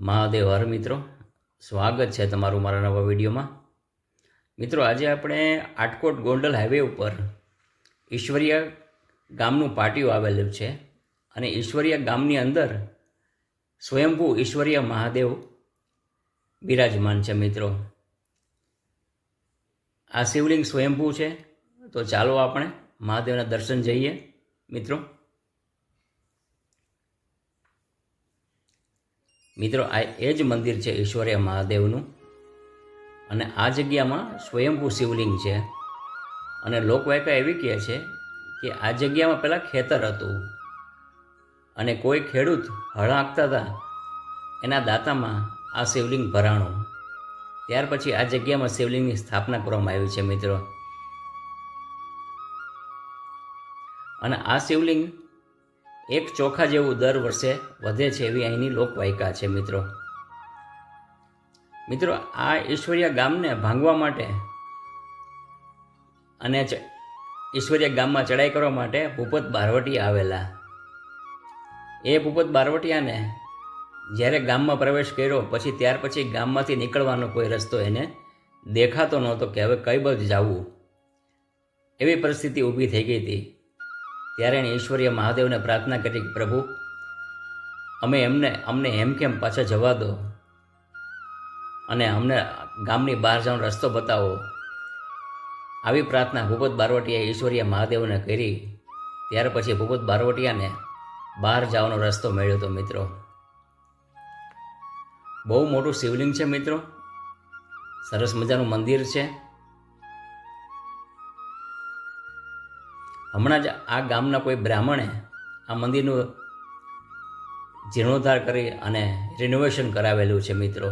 મહાદેવ હર મિત્રો, સ્વાગત છે તમારું મારા નવા વિડીયોમાં. મિત્રો, આજે આપણે આટકોટ ગોંડલ હાઈવે ઉપર ઈશ્વરિયા ગામનું પાટિયું આવેલું છે અને ઈશ્વરિયા ગામની અંદર સ્વયંભૂ ઈશ્વરીય મહાદેવ બિરાજમાન છે મિત્રો. આ શિવલિંગ સ્વયંભૂ છે, તો ચાલો આપણે મહાદેવના દર્શન જઈએ. મિત્રો મિત્રો, આ એ જ મંદિર છે ઈશ્વરીય મહાદેવનું. અને આ જગ્યામાં સ્વયંભૂ શિવલિંગ છે. અને લોકવાયકા એવી કહે છે કે આ જગ્યામાં પહેલાં ખેતર હતું. અને કોઈ ખેડૂત હળ હાંકતા હતા, એના દાંતામાં આ શિવલિંગ ભરાણું. ત્યાર પછી આ જગ્યામાં શિવલિંગની સ્થાપના કરવામાં આવી છે મિત્રો. અને આ શિવલિંગ એક ચોખા જેવું દર વર્ષે વધે છે એવી અહીંની લોકવાયકા છે, મિત્રો. મિત્રો, આ ઈશ્વરિયા ગામને ભાંગવા માટે અને ઈશ્વરીય ગામમાં ચડાઈ કરવા માટે ભૂપત બારવટી આવેલા. એ ભૂપત બારવટિયાને જ્યારે ગામમાં પ્રવેશ કર્યો, પછી ત્યાર પછી ગામમાંથી નીકળવાનો કોઈ રસ્તો એને દેખાતો નહોતો કે હવે કઈ બાજુ જવું. એવી પરિસ્થિતિ ઊભી થઈ ગઈ હતી. ત્યારે એણે ઈશ્વરીય મહાદેવને પ્રાર્થના કરી કે પ્રભુ, અમે એમને, અમને એમ કેમ પાછા જવા દો? અને અમને ગામની બહાર જવાનો રસ્તો બતાવો. આવી પ્રાર્થના ભૂપત બારવટીયાએ ઈશ્વરીય મહાદેવને કરી. ત્યાર પછી ભૂપત બારવટીયાને બહાર જવાનો રસ્તો મળ્યો હતો, મિત્રો. બહુ મોટું શિવલિંગ છે, મિત્રો. સરસ મજાનું મંદિર છે. હમણાં જ આ ગામના કોઈ બ્રાહ્મણે આ મંદિરનું જીર્ણોદ્ધાર કરી અને રિનોવેશન કરાવેલું છે મિત્રો.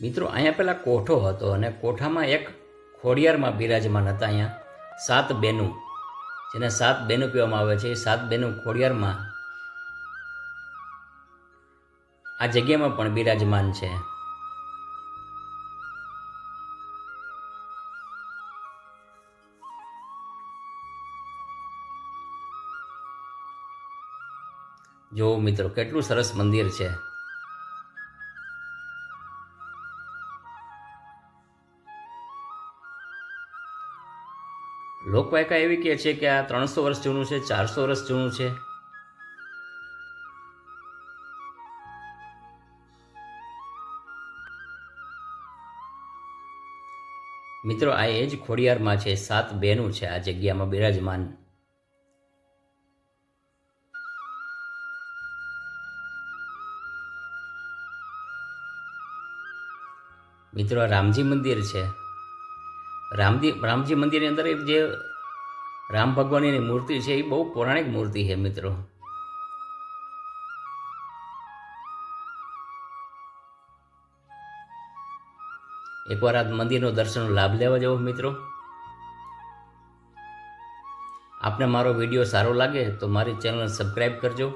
મિત્રો, અહીંયા પહેલાં કોઠો હતો અને કોઠામાં એક ખોડિયારમાં બિરાજમાન હતા અહીંયા સાત બેનું. જેને સાત બેનું કહેવામાં આવે છે. એ સાત બેનું ખોડિયારમાં આ જગ્યામાં પણ બિરાજમાન છે. જો મિત્રો, કેટલું સરસ મંદિર છે. લોકવાયકા એવી કહે છે કે આ ત્રણસો વર્ષ જૂનું છે, ચારસો વર્ષ જૂનું છે. મિત્રો, આ એ જ ખોડિયારમાં છે, સાત બેનું છે આ જગ્યામાં બિરાજમાન. મિત્રો, આ રામજી મંદિર છે. રામજી રામજી મંદિરની અંદર જે રામ ભગવાનની મૂર્તિ છે, એ બહુ પૌરાણિક મૂર્તિ છે, મિત્રો. એકવાર આ મંદિરનો દર્શનનો લાભ લેવા જવો મિત્રો. આપને મારો વીડિયો સારો લાગે તો મારી ચેનલને સબસ્ક્રાઈબ કરજો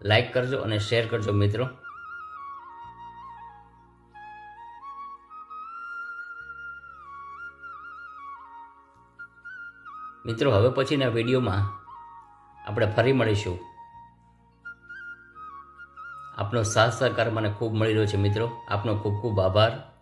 લાઈક કરજો અને શેર કરજો મિત્રો. મિત્રો, હવે પછીના વિડીયોમાં આપણે ફરી મળીશું. આપનો સાથ સહકાર મને ખૂબ મળી રહ્યો છે મિત્રો. આપનો ખૂબ ખૂબ આભાર.